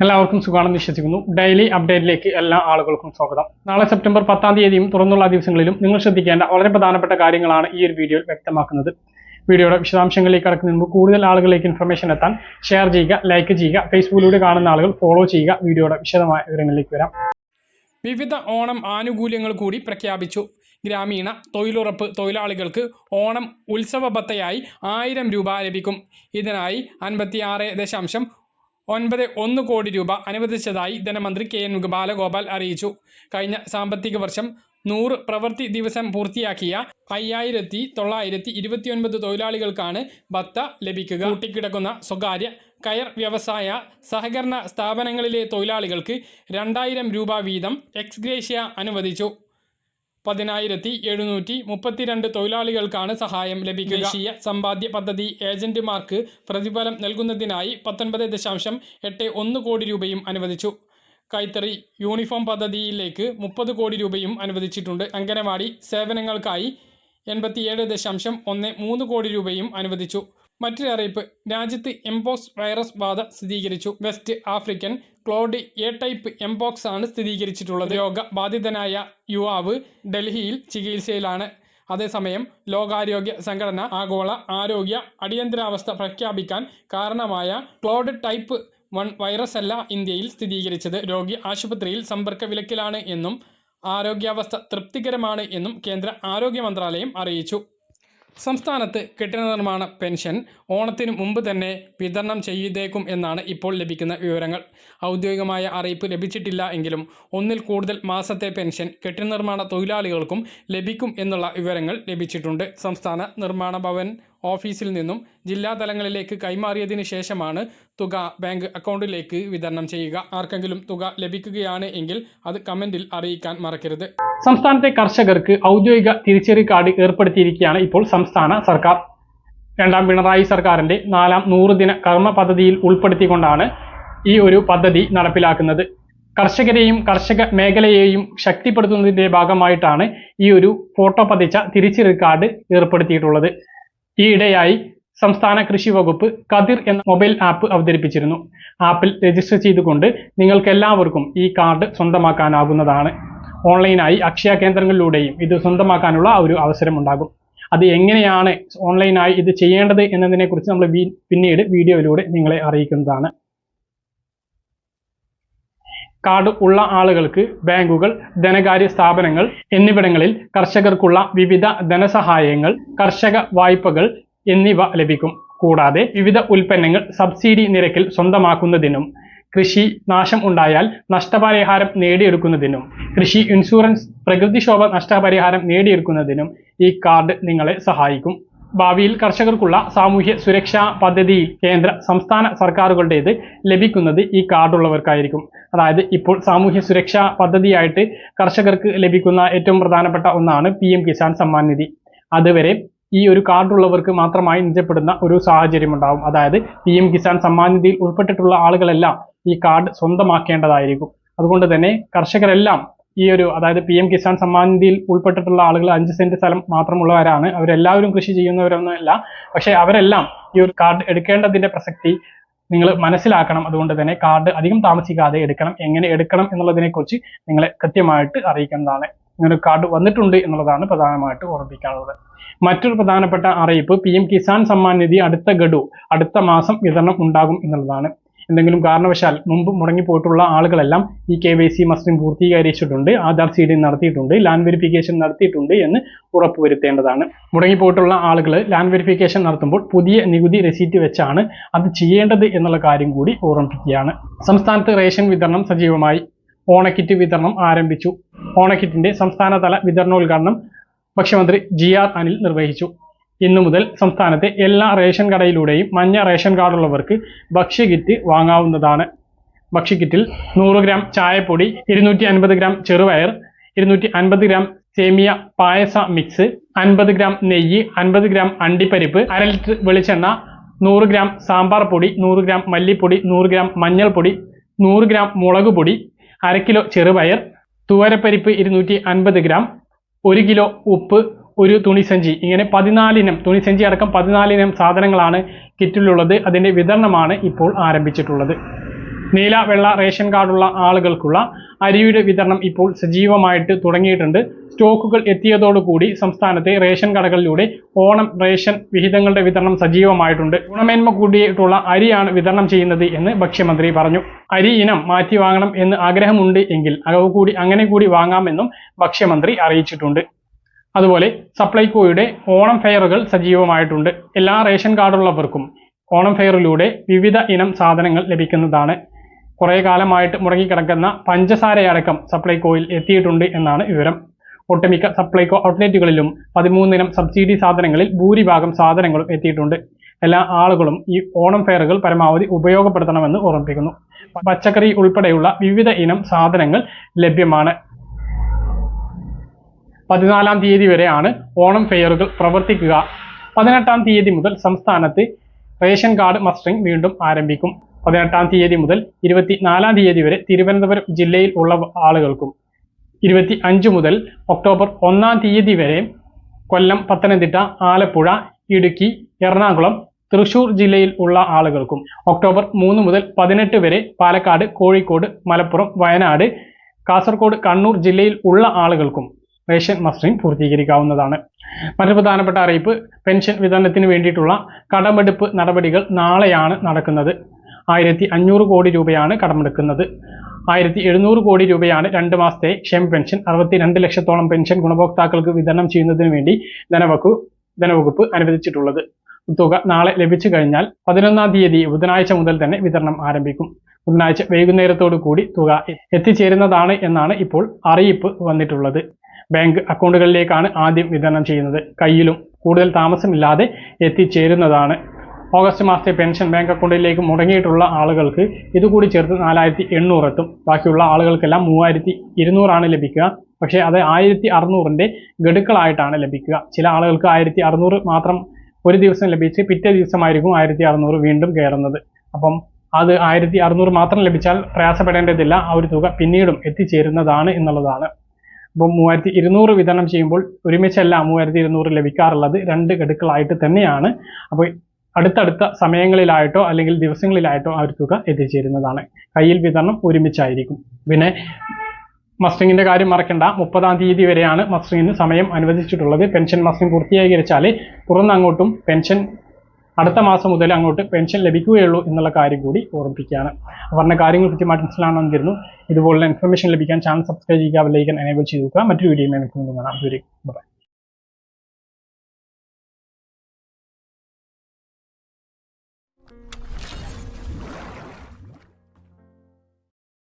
എല്ലാവർക്കും സുഖമാണെന്ന് വിശ്വസിക്കുന്നു. ഡെയിലി അപ്ഡേറ്റിലേക്ക് എല്ലാ ആളുകൾക്കും സ്വാഗതം. നാളെ സെപ്റ്റംബർ പത്താം തീയതിയും തുറന്നുള്ള ദിവസങ്ങളിലും നിങ്ങൾ ശ്രദ്ധിക്കേണ്ട വളരെ പ്രധാനപ്പെട്ട കാര്യങ്ങളാണ് ഈ ഒരു വീഡിയോയിൽ വ്യക്തമാക്കുന്നത്. വീഡിയോയുടെ വിശദാംശങ്ങളിലേക്ക് കടക്കുന്നതിന് മുമ്പ് കൂടുതൽ ആളുകളിലേക്ക് ഇൻഫർമേഷൻ എത്താൻ ഷെയർ ചെയ്യുക ലൈക്ക് ചെയ്യുക ഫേസ്ബുക്കിലൂടെ കാണുന്ന ആളുകൾ ഫോളോ ചെയ്യുക. വീഡിയോയുടെ വിശദമായ വിവരങ്ങളിലേക്ക് വരാം. വിവിധ ഓണം ആനുകൂല്യങ്ങൾ കൂടി പ്രഖ്യാപിച്ചു. ഗ്രാമീണ തൊഴിലുറപ്പ് തൊഴിലാളികൾക്ക് ഓണം ഉത്സവ ഭത്തയായി ആയിരം രൂപ ലഭിക്കും. ഇതിനായി അൻപത്തി ആറ് ദശാംശം ഒൻപത് ഒന്ന് കോടി രൂപ അനുവദിച്ചതായി ധനമന്ത്രി കെ എൻ ബാലഗോപാൽ അറിയിച്ചു. കഴിഞ്ഞ സാമ്പത്തിക വർഷം നൂറ് പ്രവൃത്തി ദിവസം പൂർത്തിയാക്കിയ അയ്യായിരത്തി തൊള്ളായിരത്തി ഇരുപത്തിയൊൻപത് തൊഴിലാളികൾക്കാണ് ഭത്ത ലഭിക്കുക. കൂട്ടിക്കിടക്കുന്ന സ്വകാര്യ കയർ വ്യവസായ സഹകരണ സ്ഥാപനങ്ങളിലെ തൊഴിലാളികൾക്ക് രണ്ടായിരം രൂപ വീതം എക്സ്ഗ്രേഷ്യ അനുവദിച്ചു. പതിനായിരത്തി എഴുന്നൂറ്റി മുപ്പത്തിരണ്ട് തൊഴിലാളികൾക്കാണ് സഹായം ലഭിക്കുക. ദേശീയ സമ്പാദ്യ പദ്ധതി ഏജന്റുമാർക്ക് പ്രതിഫലം നൽകുന്നതിനായി പത്തൊൻപത് ദശാംശം എട്ട് ഒന്ന് കോടി രൂപയും അനുവദിച്ചു. കൈത്തറി യൂണിഫോം പദ്ധതിയിലേക്ക് മുപ്പത് കോടി രൂപയും അനുവദിച്ചിട്ടുണ്ട്. അംഗനവാടി സേവനങ്ങൾക്കായി എൺപത്തിയേഴ് ദശാംശം ഒന്ന് മൂന്ന് കോടി രൂപയും അനുവദിച്ചു. മറ്റൊരു അറിയിപ്പ്. രാജ്യത്ത് എംപോക്സ് വൈറസ് ബാധ സ്ഥിരീകരിച്ചു. West African clade A type mpox ആണ് സ്ഥിരീകരിച്ചിട്ടുള്ളത്. രോഗബാധിതനായ യുവാവ് ഡൽഹിയിൽ ചികിത്സയിലാണ്. അതേസമയം ലോകാരോഗ്യ സംഘടന ആഗോള ആരോഗ്യ അടിയന്തരാവസ്ഥ പ്രഖ്യാപിക്കാൻ കാരണമായ ക്ലോഡ് ടൈപ്പ് വൺ വൈറസ് അല്ല ഇന്ത്യയിൽ സ്ഥിരീകരിച്ചത്. രോഗി ആശുപത്രിയിൽ സമ്പർക്ക വിലക്കിലാണ് എന്നും ആരോഗ്യാവസ്ഥ തൃപ്തികരമാണ് എന്നും കേന്ദ്ര ആരോഗ്യ മന്ത്രാലയം അറിയിച്ചു. സംസ്ഥാനത്ത് കെട്ടിട നിർമ്മാണ പെൻഷൻ ഓണത്തിന് മുമ്പ് തന്നെ വിതരണം ചെയ്തേക്കും എന്നാണ് ഇപ്പോൾ ലഭിക്കുന്ന വിവരങ്ങൾ. ഔദ്യോഗികമായ അറിയിപ്പ് ലഭിച്ചിട്ടില്ല എങ്കിലും ഒന്നിൽ കൂടുതൽ മാസത്തെ പെൻഷൻ കെട്ടിട നിർമ്മാണ തൊഴിലാളികൾക്കും ലഭിക്കും എന്നുള്ള വിവരങ്ങൾ ലഭിച്ചിട്ടുണ്ട്. സംസ്ഥാന നിർമ്മാണ ഭവൻ ഓഫീസിൽ നിന്നും ജില്ലാ തലങ്ങളിലേക്ക് കൈമാറിയതിന് ശേഷമാണ് തുക ബാങ്ക് അക്കൗണ്ടിലേക്ക് വിതരണം ചെയ്യുക. ആർക്കെങ്കിലും തുക ലഭിക്കുകയാണ് എങ്കിൽ അത് കമന്റിൽ അറിയിക്കാൻ മറക്കരുത്. സംസ്ഥാനത്തെ കർഷകർക്ക് ഔദ്യോഗിക തിരിച്ചറി കാർഡ് ഏർപ്പെടുത്തിയിരിക്കുകയാണ് ഇപ്പോൾ സംസ്ഥാന സർക്കാർ. രണ്ടാം പിണറായി സർക്കാരിന്റെ നാലാം നൂറ് ദിന കർമ്മ പദ്ധതിയിൽ ഉൾപ്പെടുത്തിക്കൊണ്ടാണ് ഈ ഒരു പദ്ധതി നടപ്പിലാക്കുന്നത്. കർഷകരെയും കർഷക മേഖലയെയും ശക്തിപ്പെടുത്തുന്നതിന്റെ ഭാഗമായിട്ടാണ് ഈ ഒരു ഫോട്ടോ പതിച്ച തിരിച്ചറി കാർഡ് ഏർപ്പെടുത്തിയിട്ടുള്ളത്. ഈയിടെയായി സംസ്ഥാന കൃഷി വകുപ്പ് കതിർ എന്ന മൊബൈൽ ആപ്പ് അവതരിപ്പിച്ചിരുന്നു. ആപ്പിൽ രജിസ്റ്റർ ചെയ്തുകൊണ്ട് നിങ്ങൾക്ക് എല്ലാവർക്കും ഈ കാർഡ് സ്വന്തമാക്കാനാകുന്നതാണ് ഓൺലൈനായി അക്ഷയ കേന്ദ്രങ്ങളിലൂടെയും ഇത് സ്വന്തമാക്കാനുള്ള ഒരു അവസരം ഉണ്ടാകും അത് എങ്ങനെയാണ് ഓൺലൈനായി ഇത് ചെയ്യേണ്ടത് എന്നതിനെക്കുറിച്ച് നമ്മൾ പിന്നീട് വീഡിയോയിലൂടെ നിങ്ങളെ അറിയിക്കുന്നതാണ്. കാർഡ് ഉള്ള ആളുകൾക്ക് ബാങ്കുകൾ ധനകാര്യ സ്ഥാപനങ്ങൾ എന്നിവിടങ്ങളിൽ കർഷകർക്കുള്ള വിവിധ ധനസഹായങ്ങൾ കർഷക വായ്പകൾ എന്നിവ ലഭിക്കും. കൂടാതെ വിവിധ ഉൽപ്പന്നങ്ങൾ സബ്സിഡി നിരക്കിൽ സ്വന്തമാക്കുന്നതിനും കൃഷി നാശം ഉണ്ടായാൽ നഷ്ടപരിഹാരം നേടിയെടുക്കുന്നതിനും കൃഷി ഇൻഷുറൻസ് പ്രകൃതിക്ഷോഭ നഷ്ടപരിഹാരം നേടിയെടുക്കുന്നതിനും ഈ കാർഡ് നിങ്ങളെ സഹായിക്കും. ഭാവിയിൽ കർഷകർക്കുള്ള സാമൂഹ്യ സുരക്ഷാ പദ്ധതി കേന്ദ്ര സംസ്ഥാന സർക്കാരുകളുടേത് ലഭിക്കുന്നത് ഈ കാർഡുള്ളവർക്കായിരിക്കും അതായത് ഇപ്പോൾ സാമൂഹ്യ സുരക്ഷാ പദ്ധതിയായിട്ട് കർഷകർക്ക് ലഭിക്കുന്ന ഏറ്റവും പ്രധാനപ്പെട്ട ഒന്നാണ് പി കിസാൻ സമ്മാൻ നിധി. അതുവരെ ഈ ഒരു കാർഡുള്ളവർക്ക് മാത്രമായി നിജപ്പെടുന്ന ഒരു സാഹചര്യം ഉണ്ടാവും അതായത് പി കിസാൻ സമ്മാൻ നിധിയിൽ ഉൾപ്പെട്ടിട്ടുള്ള ആളുകളെല്ലാം ഈ കാർഡ് സ്വന്തമാക്കേണ്ടതായിരിക്കും. അതുകൊണ്ട് തന്നെ കർഷകരെല്ലാം ഈ ഒരു അതായത് പി എം കിസാൻ സമ്മാൻ നിധിയിൽ ഉൾപ്പെട്ടിട്ടുള്ള ആളുകൾ അഞ്ച് സെന്റ് സ്ഥലം മാത്രമുള്ളവരാണ്. അവരെല്ലാവരും കൃഷി ചെയ്യുന്നവരൊന്നുമല്ല. പക്ഷേ അവരെല്ലാം ഈ ഒരു കാർഡ് എടുക്കേണ്ടതിന്റെ പ്രസക്തി നിങ്ങൾ മനസ്സിലാക്കണം. അതുകൊണ്ട് തന്നെ കാർഡ് അധികം താമസിക്കാതെ എടുക്കണം. എങ്ങനെ എടുക്കണം എന്നുള്ളതിനെക്കുറിച്ച് നിങ്ങളെ കൃത്യമായിട്ട് അറിയിക്കുന്നതാണ് ഇങ്ങനെ കാർഡ് വന്നിട്ടുണ്ട് എന്നുള്ളതാണ് പ്രധാനമായിട്ട് ഓർമ്മിക്കാനുള്ളത് മറ്റൊരു പ്രധാനപ്പെട്ട അറിയിപ്പ് പി എം കിസാൻ സമ്മാൻ നിധി അടുത്ത ഗഡു അടുത്ത മാസം വിതരണം ഉണ്ടാകും എന്നുള്ളതാണ്. എന്തെങ്കിലും കാരണവശാൽ മുമ്പ് മുടങ്ങിപ്പോയിട്ടുള്ള ആളുകളെല്ലാം ഈ കെ വൈ സി മസ്റ്റിൻ പൂർത്തീകരിച്ചിട്ടുണ്ട്. ആധാർ സീഡിംഗ് നടത്തിയിട്ടുണ്ട്. ലാൻഡ് വെരിഫിക്കേഷൻ നടത്തിയിട്ടുണ്ട് എന്ന് ഉറപ്പുവരുത്തേണ്ടതാണ്. മുടങ്ങിപ്പോയിട്ടുള്ള ആളുകൾ ലാൻഡ് വെരിഫിക്കേഷൻ നടത്തുമ്പോൾ പുതിയ നികുതി റെസീറ്റ് വെച്ചാണ് അത് ചെയ്യേണ്ടത് എന്നുള്ള കാര്യം കൂടി ഓർമ്മിപ്പിക്കുകയാണ്. സംസ്ഥാനത്ത് റേഷൻ വിതരണം സജീവമായി. ഓണക്കിറ്റ് വിതരണം ആരംഭിച്ചു. ഓണക്കിറ്റിന്റെ സംസ്ഥാനതല വിതരണോദ്ഘാടനം ഭക്ഷ്യമന്ത്രി ജി ആർ അനിൽ നിർവഹിച്ചു. ഇന്നു മുതൽ സംസ്ഥാനത്തെ എല്ലാ റേഷൻ കടയിലൂടെയും മഞ്ഞ റേഷൻ കാർഡുള്ളവർക്ക് ഭക്ഷ്യകിറ്റ് വാങ്ങാവുന്നതാണ്. ഭക്ഷ്യക്കിറ്റിൽ നൂറ് ഗ്രാം ചായപ്പൊടി ഇരുന്നൂറ്റി അൻപത് ഗ്രാം ചെറുപയർ ഇരുന്നൂറ്റി അൻപത് ഗ്രാം സേമിയ പായസ മിക്സ് അൻപത് ഗ്രാം നെയ്യ് അൻപത് ഗ്രാം അണ്ടിപ്പരിപ്പ് അര ലിറ്റർ വെളിച്ചെണ്ണ നൂറ് ഗ്രാം സാമ്പാർ പൊടി നൂറ് ഗ്രാം മല്ലിപ്പൊടി നൂറ് ഗ്രാം മഞ്ഞൾപ്പൊടി നൂറ് ഗ്രാം മുളക് പൊടി അര കിലോ ചെറുപയർ തുവരപ്പരിപ്പ് ഇരുന്നൂറ്റി അൻപത് ഗ്രാം ഒരു കിലോ ഉപ്പ് ഒരു തുണിസഞ്ചി ഇങ്ങനെ പതിനാലിനം തുണിസഞ്ചി അടക്കം പതിനാലിനം സാധനങ്ങളാണ് കിറ്റിലുള്ളത്. അതിന്റെ വിതരണമാണ് ഇപ്പോൾ ആരംഭിച്ചിട്ടുള്ളത്. നീല വെള്ള റേഷൻ കാർഡുള്ള ആളുകൾക്കുള്ള അരിയുടെ വിതരണം ഇപ്പോൾ സജീവമായിട്ട് തുടങ്ങിയിട്ടുണ്ട്. സ്റ്റോക്കുകൾ എത്തിയതോടുകൂടി സംസ്ഥാനത്തെ റേഷൻ കടകളിലൂടെ ഓണം റേഷൻ വിഹിതങ്ങളുടെ വിതരണം സജീവമായിട്ടുണ്ട്. ഗുണമേന്മ കൂടിയിട്ടുള്ള അരിയാണ് വിതരണം ചെയ്യുന്നത് എന്ന് ഭക്ഷ്യമന്ത്രി പറഞ്ഞു. അരി ഇനം മാറ്റി വാങ്ങണം എന്ന് ആഗ്രഹമുണ്ട് എങ്കിൽ അളവ് കൂടി അങ്ങനെ കൂടി വാങ്ങാമെന്നും ഭക്ഷ്യമന്ത്രി അറിയിച്ചിട്ടുണ്ട്. അതുപോലെ സപ്ലൈകോയുടെ ഓണം ഫെയറുകൾ സജീവമായിട്ടുണ്ട്. എല്ലാ റേഷൻ കാർഡുള്ളവർക്കും ഓണം ഫെയറിലൂടെ വിവിധ ഇനം സാധനങ്ങൾ ലഭിക്കുന്നതാണ്. കുറേ കാലമായിട്ട് മുടങ്ങിക്കിടക്കുന്ന പഞ്ചസാരയടക്കം സപ്ലൈകോയിൽ എത്തിയിട്ടുണ്ട് എന്നാണ് വിവരം. ഒട്ടുമിക്ക സപ്ലൈകോ ഔട്ട്ലെറ്റുകളിലും പതിമൂന്നിനം സബ്സിഡി സാധനങ്ങളിൽ ഭൂരിഭാഗം സാധനങ്ങളും എത്തിയിട്ടുണ്ട്. എല്ലാ ആളുകളും ഈ ഓണം ഫെയറുകൾ പരമാവധി ഉപയോഗപ്പെടുത്തണമെന്ന് ഓർമ്മിപ്പിക്കുന്നു പച്ചക്കറി ഉൾപ്പെടെയുള്ള വിവിധ ഇനം സാധനങ്ങൾ ലഭ്യമാണ്. പതിനാലാം തീയതി വരെയാണ് ഓണം ഫെയറുകൾ പ്രവർത്തിക്കുക. പതിനെട്ടാം തീയതി മുതൽ സംസ്ഥാനത്ത് റേഷൻ കാർഡ് മസ്റ്ററിംഗ് വീണ്ടും ആരംഭിക്കും. പതിനെട്ടാം തീയതി മുതൽ ഇരുപത്തിനാലാം തീയതി വരെ തിരുവനന്തപുരം ജില്ലയിൽ ഉള്ള ആളുകൾക്കും. ഇരുപത്തി അഞ്ച് മുതൽ ഒക്ടോബർ ഒന്നാം തീയതി വരെ കൊല്ലം പത്തനംതിട്ട ആലപ്പുഴ ഇടുക്കി എറണാകുളം തൃശൂർ ജില്ലയിൽ ഉള്ള ആളുകൾക്കും. ഒക്ടോബർ മൂന്ന് മുതൽ പതിനെട്ട് വരെ പാലക്കാട് കോഴിക്കോട് മലപ്പുറം വയനാട് കാസർഗോഡ് കണ്ണൂർ ജില്ലയിൽ ഉള്ള ആളുകൾക്കും. റേഷൻ മസ്റ്ററിംഗ് പൂർത്തീകരിക്കാവുന്നതാണ്. മറ്റൊരു പ്രധാനപ്പെട്ട അറിയിപ്പ് പെൻഷൻ വിതരണത്തിന് വേണ്ടിയിട്ടുള്ള കടമെടുപ്പ് നടപടികൾ നാളെയാണ് നടക്കുന്നത്. ആയിരത്തി അഞ്ഞൂറ് കോടി രൂപയാണ് കടമെടുക്കുന്നത്. ആയിരത്തി എഴുന്നൂറ് കോടി രൂപയാണ് രണ്ട് മാസത്തെ ക്ഷേമ പെൻഷൻ അറുപത്തിരണ്ട് ലക്ഷത്തോളം പെൻഷൻ ഗുണഭോക്താക്കൾക്ക് വിതരണം ചെയ്യുന്നതിന് വേണ്ടി ധനവകുപ്പ് ധനവകുപ്പ് അനുവദിച്ചിട്ടുള്ളത്. തുക നാളെ ലഭിച്ചു കഴിഞ്ഞാൽ പതിനൊന്നാം തീയതി ബുധനാഴ്ച മുതൽ തന്നെ വിതരണം ആരംഭിക്കും. ബുധനാഴ്ച വൈകുന്നേരത്തോടു കൂടി തുക എത്തിച്ചേരുന്നതാണ് എന്നാണ് ഇപ്പോൾ അറിയിപ്പ് വന്നിട്ടുള്ളത്. ബാങ്ക് അക്കൗണ്ടുകളിലേക്കാണ് ആദ്യം വിതരണം ചെയ്യുന്നത്. കയ്യിലും കൂടുതൽ താമസമില്ലാതെ എത്തിച്ചേരുന്നതാണ്. ഓഗസ്റ്റ് മാസത്തെ പെൻഷൻ ബാങ്ക് അക്കൗണ്ടിലേക്ക് മുടങ്ങിയിട്ടുള്ള ആളുകൾക്ക് ഇതുകൂടി ചേർത്ത് നാലായിരത്തി എണ്ണൂറ് എത്തും. ബാക്കിയുള്ള ആളുകൾക്കെല്ലാം മൂവായിരത്തി ഇരുന്നൂറാണ് ലഭിക്കുക. പക്ഷേ അത് ആയിരത്തി അറുന്നൂറിന്റെ ഗഡുക്കളായിട്ടാണ് ലഭിക്കുക. ചില ആളുകൾക്ക് ആയിരത്തി അറുന്നൂറ് മാത്രം ഒരു ദിവസം ലഭിച്ച് പിറ്റേ ദിവസമായിരിക്കും ആയിരത്തി അറുന്നൂറ് വീണ്ടും കയറുന്നത്. അപ്പം അത് ആയിരത്തി അറുന്നൂറ് മാത്രം ലഭിച്ചാൽ പ്രയാസപ്പെടേണ്ടതില്ല. ആ ഒരു തുക പിന്നീടും എത്തിച്ചേരുന്നതാണ് എന്നുള്ളതാണ്. അപ്പം മൂവായിരത്തി ഇരുന്നൂറ് വിതരണം ചെയ്യുമ്പോൾ ഒരുമിച്ചല്ല മൂവായിരത്തി ഇരുന്നൂറ് ലഭിക്കാറുള്ളത്. രണ്ട് ഗഡുക്കളായിട്ട് തന്നെയാണ്. അപ്പോൾ അടുത്തടുത്ത സമയങ്ങളിലായിട്ടോ അല്ലെങ്കിൽ ദിവസങ്ങളിലായിട്ടോ ആ ഒരു തുക എത്തിച്ചേരുന്നതാണ്. കയ്യിൽ വിതരണം ഒരുമിച്ചായിരിക്കും. പിന്നെ മസ്റ്ററിങ്ങിന്റെ കാര്യം മറക്കണ്ട. മുപ്പതാം തീയതി വരെയാണ് മസ്റ്ററിങ്ങിന് സമയം അനുവദിച്ചിട്ടുള്ളത്. പെൻഷൻ മസ്റ്ററിംഗ് പൂർത്തീകരിച്ചാൽ തുറന്നങ്ങോട്ടും പെൻഷൻ അടുത്ത മാസം മുതൽ അങ്ങോട്ട് പെൻഷൻ ലഭിക്കുകയുള്ളൂ എന്നുള്ള കാര്യം കൂടി ഓർമ്മിപ്പിക്കുകയാണ്. പറഞ്ഞ കാര്യങ്ങൾ കൃത്യമായിട്ട് മനസ്സിലാണെന്ന് തരുന്നു ഇതുപോലുള്ള ഇൻഫർമേഷൻ ലഭിക്കാൻ ചാനൽ സബ്സ്ക്രൈബ് ചെയ്യുക ലൈക്കൻ എനേബിൾ ചെയ്ത് മറ്റൊരു വീഡിയോ കാണാം. ബൈ